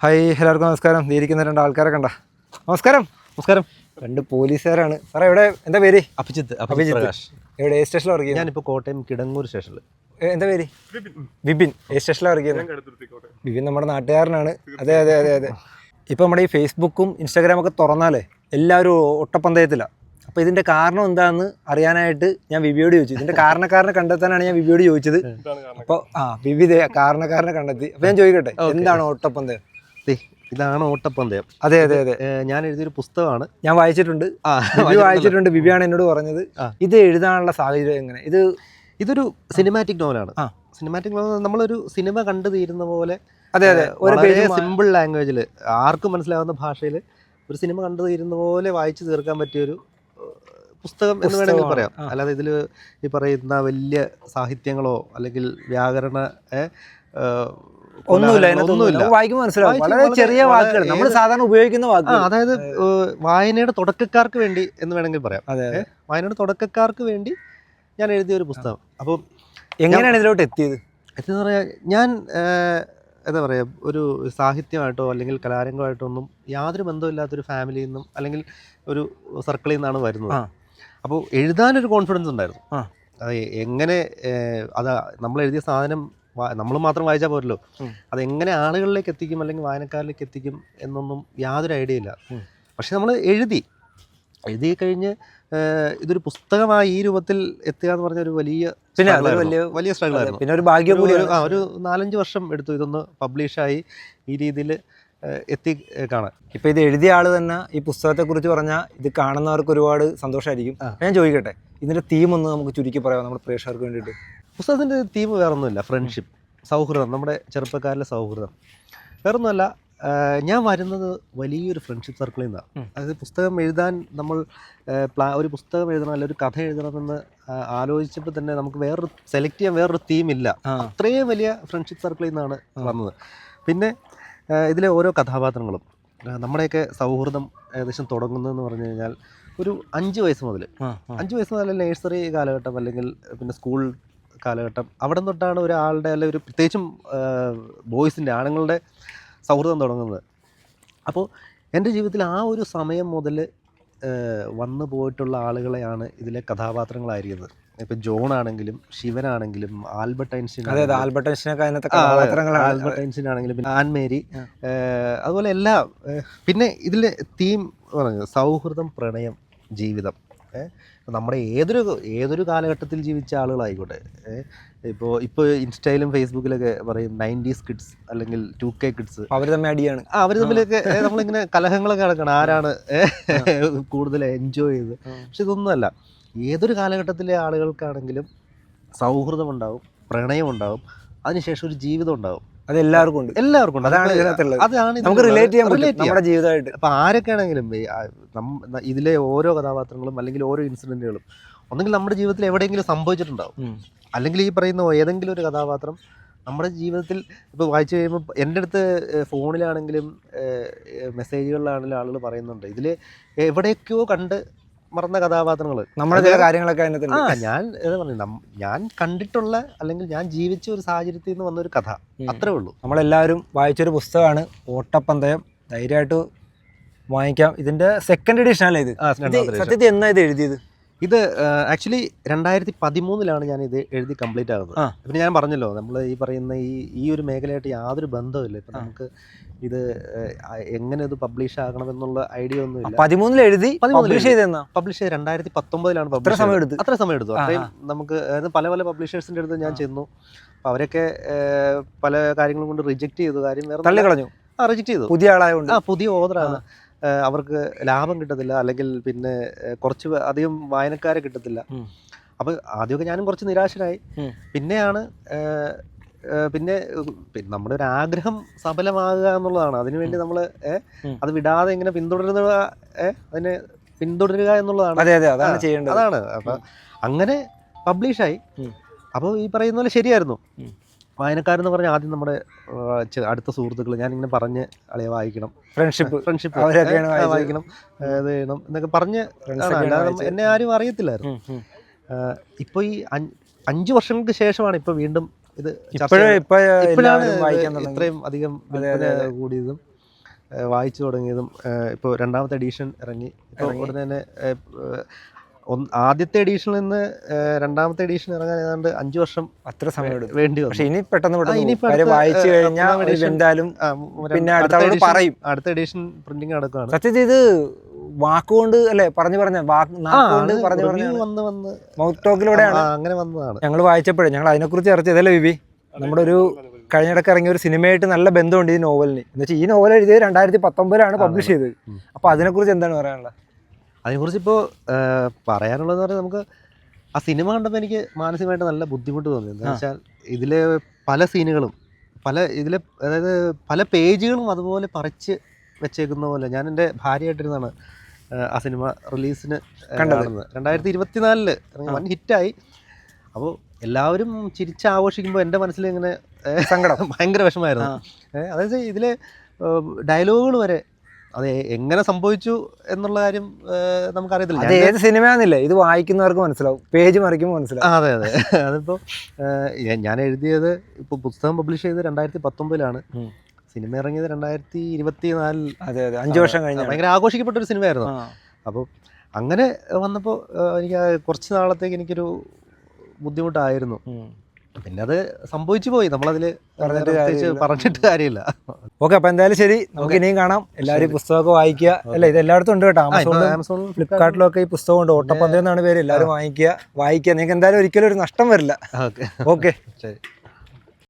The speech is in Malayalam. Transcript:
ഹായ് എല്ലാവർക്കും നമസ്കാരം. നീരിക്കുന്ന രണ്ട് ആൾക്കാരെ കണ്ട. നമസ്കാരം. നമസ്കാരം. രണ്ട് പോലീസുകാരാണ്. സാറേ എവിടെ? എന്താ പേര്? അഭിജിത്ത് അഭിജിത്ത് പ്രകാശ്. എവിടെ? എ സ്റ്റേഷനിൽ വർക്ക് ചെയ്യുന്നത് ഞാനിപ്പോൾ കോട്ടയം കിടങ്ങൂർ സ്റ്റേഷനിൽ ഏ, എന്താ പേര്? ബിബിൻ എ സ്റ്റേഷനിൽ വർക്ക് ചെയ്യുന്നത് ബിപിൻ നമ്മുടെ നാട്ടുകാരനാണ്. അതെ അതെ അതെ അതെ. ഇപ്പം നമ്മുടെ ഈ ഫേസ്ബുക്കും ഇൻസ്റ്റാഗ്രാം ഒക്കെ തുറന്നാലേ എല്ലാവരും ഒട്ടപ്പന്തയത്തിലാണ് അപ്പോൾ ഇതിന്റെ കാരണം എന്താണെന്ന് അറിയാനായിട്ട് ഞാൻ വിവിയോട് ചോദിച്ചു. ഇതിന്റെ കാരണക്കാരനെ കണ്ടെത്താനാണ് ഞാൻ വിവിയോട് ചോദിച്ചത്. അപ്പോൾ ആ വിവിധ ദേ കാരണക്കാരനെ കണ്ടെത്തി. അപ്പോൾ ഞാൻ ചോദിക്കട്ടെ എന്താണ് ഓട്ടപ്പന്തയം ദേ, ഇതാണ് ഓട്ടപ്പന്തയം. അതെ അതെ അതെ. ഞാൻ എഴുതിയൊരു പുസ്തകമാണ്. ഞാൻ വായിച്ചിട്ടുണ്ട്. വായിച്ചിട്ടുണ്ട് ബിബിയാണ് എന്നോട് പറഞ്ഞത്. ഇത് എഴുതാനുള്ള സാഹചര്യം എങ്ങനെ? ഇത് ഇതൊരു സിനിമാറ്റിക് നോവലാണ് ആ. സിനിമാറ്റിക് നോവൽ നമ്മളൊരു സിനിമ കണ്ടു തീരുന്ന പോലെ അതെ അതെ. ഒരു വളരെ സിമ്പിൾ ലാംഗ്വേജിൽ ആർക്കും മനസ്സിലാവുന്ന ഭാഷയിൽ ഒരു സിനിമ കണ്ടു തീരുന്ന പോലെ വായിച്ചു തീർക്കാൻ പറ്റിയൊരു പുസ്തകം എന്ന് വേണമെങ്കിൽ പറയാം. അല്ലാതെ ഇതിൽ ഈ പറയുന്ന വലിയ സാഹിത്യങ്ങളോ അല്ലെങ്കിൽ വ്യാകരണ ഒന്നുമില്ല ഒന്നുമില്ല. വായിക്കുമ്പോൾ മനസ്സിലാവും. വളരെ ചെറിയ വാക്കുകൾ നമ്മൾ സാധാരണ ഉപയോഗിക്കുന്ന വാക്കുകൾ അതായത് വായനയുടെ തുടക്കക്കാർക്ക് വേണ്ടി എന്ന് വേണമെങ്കിൽ പറയാം. വായനയുടെ തുടക്കക്കാർക്ക് വേണ്ടി ഞാൻ എഴുതിയ ഒരു പുസ്തകം. അപ്പോൾ എങ്ങനെയാണ് ഇതിലോട്ട് എത്തിയത്? എന്താ പറയാ ഞാൻ എന്താ പറയുക ഒരു സാഹിത്യമായിട്ടോ അല്ലെങ്കിൽ കലാരംഗമായിട്ടോ ഒന്നും യാതൊരു ബന്ധമില്ലാത്തൊരു ഫാമിലിയിൽ നിന്നും അല്ലെങ്കിൽ ഒരു സർക്കിളിൽ നിന്നാണ് വരുന്നത്. അപ്പോൾ എഴുതാനൊരു കോൺഫിഡൻസ് ഉണ്ടായിരുന്നു. അതെ എങ്ങനെ അത് നമ്മൾ എഴുതിയ സാധനം നമ്മൾ മാത്രം വായിച്ചാൽ പോരല്ലോ. അതെങ്ങനെ ആളുകളിലേക്ക് എത്തിക്കും അല്ലെങ്കിൽ വായനക്കാരിലേക്ക് എത്തിക്കും എന്നൊന്നും യാതൊരു ഐഡിയ ഇല്ല. പക്ഷെ നമ്മൾ എഴുതി. എഴുതി കഴിഞ്ഞ് ഇതൊരു പുസ്തകമായി ഈ രൂപത്തിൽ എത്തുക എന്ന് പറഞ്ഞ ഒരു വലിയ പിന്നെ. വലിയ- വലിയ സ്ട്രഗിൾ ആയിരുന്നു. പിന്നെ ഒരു ഭാഗ്യം ഒരു- ആ, ഒരു നാലഞ്ച് വർഷം എടുത്തു ഇതൊന്ന് പബ്ലിഷായി ഈ രീതിയിൽ എത്തി കാണാൻ. ഇപ്പൊ ഇത് എഴുതിയ ആൾ തന്നെ ഈ പുസ്തകത്തെ കുറിച്ച് പറഞ്ഞാൽ ഇത് കാണുന്നവർക്ക് ഒരുപാട് സന്തോഷമായിരിക്കും. ഞാൻ ചോദിക്കട്ടെ ഇതിന്റെ തീം ഒന്ന് നമുക്ക് ചുരുക്കി പറയാം നമ്മുടെ പ്രേക്ഷകർക്ക് വേണ്ടിയിട്ട്? പുസ്തകത്തിന്റെ തീം വേറൊന്നുമില്ല ഫ്രണ്ട്ഷിപ്പ് സൗഹൃദം നമ്മുടെ ചെറുപ്പക്കാരിലെ സൗഹൃദം. വേറൊന്നുമല്ല ഞാൻ വരുന്നത് വലിയൊരു ഫ്രണ്ട്ഷിപ്പ് സർക്കിളിൽ നിന്നാണ്. അതായത് പുസ്തകം എഴുതാൻ നമ്മൾ പ്ലാ ഒരു പുസ്തകം എഴുതണം അല്ലെങ്കിൽ ഒരു കഥ എഴുതണമെന്ന് ആലോചിച്ചപ്പോൾ തന്നെ നമുക്ക് വേറൊരു സെലക്ട് ചെയ്യാൻ വേറൊരു തീം ഇല്ല. അത്രയും വലിയ ഫ്രണ്ട്ഷിപ്പ് സർക്കിളിൽ നിന്നാണ് വന്നത്. പിന്നെ ഇതിലെ ഓരോ കഥാപാത്രങ്ങളും നമ്മുടെയൊക്കെ സൗഹൃദം ഏകദേശം തുടങ്ങുന്നതെന്ന് പറഞ്ഞു കഴിഞ്ഞാൽ ഒരു അഞ്ച് വയസ്സ് മുതൽ. അഞ്ച് വയസ്സ് മുതൽ നേഴ്സറി കാലഘട്ടം അല്ലെങ്കിൽ പിന്നെ സ്കൂൾ കാലഘട്ടം. അവിടെ തൊട്ടാണ് ഒരാളുടെ അല്ലെങ്കിൽ ഒരു പ്രത്യേകിച്ചും ബോയ്സിന്റെ ആണുങ്ങളുടെ സൗഹൃദം തുടങ്ങുന്നത്. അപ്പോൾ എന്റെ ജീവിതത്തിൽ ആ ഒരു സമയം മുതൽ വന്നു പോയിട്ടുള്ള ആളുകളെയാണ് ഇതിലെ കഥാപാത്രങ്ങളായിരിക്കുന്നത്. ഇപ്പം ജോൺ ആണെങ്കിലും ശിവനാണെങ്കിലും Albert Einstein Albert Albert Einstein ആണെങ്കിലും പിന്നെ ആൻമേരി അതുപോലെ എല്ലാ പിന്നെ ഇതിൽ തീം പറഞ്ഞു സൗഹൃദം പ്രണയം ജീവിതം. ഏഹ്, നമ്മുടെ ഏതൊരു ഏതൊരു കാലഘട്ടത്തിൽ ജീവിച്ച ആളുകളായിക്കോട്ടെ ഇപ്പോൾ ഇപ്പോൾ ഇൻസ്റ്റയിലും ഫേസ്ബുക്കിലൊക്കെ പറയും നയന്റീസ് കിഡ്സ് അല്ലെങ്കിൽ ടു കെ കിഡ്സ്. അവർ തമ്മിൽ അടിയാണ്. അവർ തമ്മിലൊക്കെ നമ്മളിങ്ങനെ കലഹങ്ങളൊക്കെ നടക്കണം ആരാണ് കൂടുതൽ എൻജോയ് ചെയ്ത്. പക്ഷെ ഇതൊന്നുമല്ല. ഏതൊരു കാലഘട്ടത്തിലെ ആളുകൾക്കാണെങ്കിലും സൗഹൃദമുണ്ടാവും പ്രണയമുണ്ടാവും അതിനുശേഷം ഒരു ജീവിതം ഉണ്ടാവും. അത് എല്ലാവർക്കും ഉണ്ട്. എല്ലാവർക്കും ഉണ്ട്. അതാണ് ഇതിനകത്തുള്ളത്. അതാണ് നമുക്ക് റിലേറ്റ് ചെയ്യാൻ പറ്റും നമ്മുടെ ജീവിതമായിട്ട്. അപ്പൊ ആരൊക്കെ ആണെങ്കിലും ഈ, ആ, നം- ന- ഇതിലെ ഓരോ കഥാപാത്രങ്ങളും അല്ലെങ്കിൽ ഓരോ ഇൻസിഡന്റുകളും ഒന്നെങ്കിൽ നമ്മുടെ ജീവിതത്തിൽ എവിടെയെങ്കിലും സംഭവിച്ചിട്ടുണ്ടാവും. അല്ലെങ്കിൽ ഈ പറയുന്ന ഏതെങ്കിലും ഒരു കഥാപാത്രം നമ്മുടെ ജീവിതത്തിൽ ഇപ്പോൾ വായിച്ചു കഴിയുമ്പോൾ എന്റെ അടുത്ത് ഫോണിലാണെങ്കിലും മെസ്സേജുകളിലാണെങ്കിലും ആളുകൾ പറയുന്നുണ്ട്. ഇതിൽ എവിടെയൊക്കെയോ കണ്ട് മറന്ന കഥാപാത്രങ്ങൾ നമ്മുടെ ചില കാര്യങ്ങളൊക്കെ അതിനകത്ത് ആ ഞാൻ എന്താ പറയുക ഞാൻ കണ്ടിട്ടുള്ള അല്ലെങ്കിൽ ഞാൻ ജീവിച്ച ഒരു സാഹചര്യത്തിൽ നിന്ന് വന്ന ഒരു കഥ. അത്രേ ഉള്ളൂ. നമ്മളെല്ലാവരും വായിച്ചൊരു പുസ്തകമാണ് ഓട്ടപ്പന്തയം. ധൈര്യമായിട്ട് വാങ്ങിക്കാം. ഇതിന്റെ സെക്കൻഡ് എഡിഷൻ അല്ലേ ഇത്. സത്യത്തിൽ എന്നാ ഇത് എഴുതിയത്? ഇത് ആക്ച്വലി രണ്ടായിരത്തി പതിമൂന്നിലാണ് ഞാൻ ഇത് എഴുതി കംപ്ലീറ്റ് ആകുന്നത്. പിന്നെ ഞാൻ പറഞ്ഞല്ലോ നമ്മൾ ഈ പറയുന്ന ഈ ഈ ഒരു മേഖലയായിട്ട് യാതൊരു ബന്ധമില്ല ഇപ്പം നമുക്ക് ഇത് എങ്ങനെ ഇത് പബ്ലിഷ് ആകണം എന്നുള്ള ഐഡിയ ഒന്നും ഇല്ല. പതിമൂന്നിൽ എഴുതി പബ്ലിഷ് ചെയ്തെന്നാ? പബ്ലിഷ് ചെയ്ത് രണ്ടായിരത്തി പത്തൊമ്പതിലാണ് പബ്ലിഷ് സമയം എടുത്ത്. അത്ര സമയം എടുത്തു. അത്രയും നമുക്ക് അതായത് പല പല പബ്ലിഷേഴ്സിന്റെ അടുത്ത് ഞാൻ ചെന്നു. അപ്പോൾ അവരൊക്കെ പല കാര്യങ്ങളും കൊണ്ട് റിജക്റ്റ് ചെയ്തു. കാര്യം വേറെ തള്ളി കളഞ്ഞു ആ റിജക്റ്റ് ചെയ്തു. പുതിയ ആളായതുകൊണ്ട് ആ പുതിയ ഓർഡറാണ് അവർക്ക് ലാഭം കിട്ടത്തില്ല. അല്ലെങ്കിൽ പിന്നെ കുറച്ച് അധികം വായനക്കാരെ കിട്ടത്തില്ല. അപ്പൊ അപ്പോൾ ആദ്യമൊക്കെ ഞാനും കുറച്ച് നിരാശനായി പിന്നെയാണ് പിന്നെ നമ്മുടെ ഒരു ആഗ്രഹം സഫലമാകുക എന്നുള്ളതാണ്. അതിനുവേണ്ടി നമ്മൾ. അത് വിടാതെ ഇങ്ങനെ പിന്തുടരുക അതിനെ പിന്തുടരുക എന്നുള്ളതാണ്. അതെ അതെ അതാണ് ചെയ്യേണ്ടത്. അതാണ്. അപ്പം അങ്ങനെ പബ്ലിഷായി. അപ്പോൾ ഈ പറയുന്ന പോലെ ശരിയായിരുന്നു. വായനക്കാരെന്ന് പറഞ്ഞാൽ ആദ്യം നമ്മുടെ അടുത്ത സുഹൃത്തുക്കൾ ഞാനിങ്ങനെ പറഞ്ഞ് അളിയെ വായിക്കണം. ഫ്രണ്ട്ഷിപ്പ് ഫ്രണ്ട്ഷിപ്പ് വായിക്കണം. ഇത് ചെയ്യണം എന്നൊക്കെ പറഞ്ഞ്. എന്നെ ആരും അറിയത്തില്ലായിരുന്നു. ഇപ്പോൾ ഈ അഞ്ച് വർഷങ്ങൾക്ക് ശേഷമാണ് ഇപ്പോൾ വീണ്ടും ഇത് ഇപ്പോഴാണ് ഇത്രയും അധികം കൂടിയതും വായിച്ചു തുടങ്ങിയതും ഇപ്പോൾ രണ്ടാമത്തെ എഡീഷൻ ഇറങ്ങി. ഇപ്പോൾ. ഉടനെ തന്നെ ആദ്യത്തെ എഡീഷനിൽ നിന്ന് രണ്ടാമത്തെ എഡീഷൻ ഇറങ്ങാൻ ഏതാണ്ട് അഞ്ച് വർഷം അത്ര സമയം വേണ്ടി പക്ഷെ വന്നു ഇനി പെട്ടെന്ന് വായിച്ചു കഴിഞ്ഞാൽ എന്തായാലും പിന്നെ അടുത്ത പറയും. അടുത്ത എഡീഷൻ പ്രിന്റിംഗ് നടക്കുകയാണ് സത്യത്തിൽ ഇത് വാക്കുകൊണ്ട് അല്ലെ പറഞ്ഞു പറഞ്ഞ വാക്ക് നാക്കുകൊണ്ട് പറഞ്ഞു പറഞ്ഞ വന്ന് വന്ന് മൗത്ത് ടോക്കിലൂടെയാണ് അങ്ങനെ വന്നതാണ്. ഞങ്ങൾ വായിച്ചപ്പോഴേ ഞങ്ങൾ അതിനെക്കുറിച്ച് ചർച്ച ചെയ്തല്ലേ വിവി? നമ്മുടെ ഒരു കഴിഞ്ഞിടക്ക് ഇറങ്ങിയ ഒരു സിനിമയായിട്ട് നല്ല ബന്ധമുണ്ട് ഈ നോവലിന്. എന്ന് വെച്ചാൽ ഈ നോവൽ എഴുതിയത് രണ്ടായിരത്തി പത്തൊമ്പതിലാണ് പബ്ലിഷ് ചെയ്തത്. അപ്പോൾ അപ്പൊ അതിനെക്കുറിച്ച് എന്താണ് പറയാനുള്ളത്? അതിനെക്കുറിച്ച് ഇപ്പോൾ പറയാനുള്ളതെന്ന് പറഞ്ഞാൽ നമുക്ക് ആ സിനിമ കണ്ടപ്പോൾ എനിക്ക് മാനസികമായിട്ട് നല്ല ബുദ്ധിമുട്ട് തോന്നി. എന്താ ആ. വെച്ചാൽ ഇതിലെ പല സീനുകളും പല ഇതിലെ അതായത് പല പേജുകളും അതുപോലെ പറിച്ച് വെച്ചേക്കുന്ന പോലെ ഞാൻ എന്റെ ഭാര്യയായിട്ടിരുന്നാണ് ആ, സിനിമ റിലീസിന് കണ്ടിരുന്നത് കാണുന്നത്. രണ്ടായിരത്തി ഇരുപത്തിനാലിൽ. വൻ ഹിറ്റായി. അപ്പോൾ എല്ലാവരും ചിരിച്ച് ആഘോഷിക്കുമ്പോൾ എന്റെ മനസ്സിൽ ഇങ്ങനെ സങ്കടം. ഭയങ്കര വിഷമമായിരുന്നു. അതായത് ഇതിലെ ഡയലോഗുകൾ വരെ അത് എങ്ങനെ സംഭവിച്ചു എന്നുള്ള കാര്യം നമുക്കറിയത്തില്ല. അത് ഏത് സിനിമയാന്നില്ല ഇത് വായിക്കുന്നവർക്ക് മനസ്സിലാവും. പേജ് മറിക്കുമ്പോൾ മനസ്സിലാവും. അതെ അതെ. അതിപ്പോൾ ഞാൻ എഴുതിയത് ഇപ്പോൾ പുസ്തകം പബ്ലിഷ് ചെയ്തത് രണ്ടായിരത്തി പത്തൊമ്പതിലാണ്. സിനിമ ഇറങ്ങിയത് രണ്ടായിരത്തി ഇരുപത്തി നാലിൽ അതെ അതെ. അഞ്ച് വർഷം കഴിഞ്ഞ ഭയങ്കര ആഘോഷിക്കപ്പെട്ട ഒരു സിനിമയായിരുന്നു. അപ്പോൾ അങ്ങനെ വന്നപ്പോൾ എനിക്ക് കുറച്ച് നാളത്തേക്ക് എനിക്കൊരു ബുദ്ധിമുട്ടായിരുന്നു. പിന്നെ അത് സംഭവിച്ചു പോയി. നമ്മളതിൽ പറഞ്ഞിട്ട് കാര്യമില്ല. പറഞ്ഞിട്ട് കാര്യമില്ല. ഓക്കെ അപ്പൊ എന്തായാലും ശരി. നമുക്ക് ഇനിയും കാണാം. എല്ലാവരും പുസ്തകമൊക്കെ വായിക്കുക. അല്ല ഇത് എല്ലായിടത്തും ഉണ്ട് കേട്ടോ. ആമസോണിലും ആമസോണിലും ഫ്ലിപ്കാർട്ടിലും ഒക്കെ ഈ പുസ്തകം ഉണ്ട്. ഓട്ടപ്പന്തയം എന്നാണ് പേര്. എല്ലാവരും വാങ്ങിക്കുക വായിക്കുക. നിങ്ങൾക്ക് എന്തായാലും ഒരിക്കലും ഒരു നഷ്ടം വരില്ല. ഓക്കെ. ഓക്കെ. ശരി.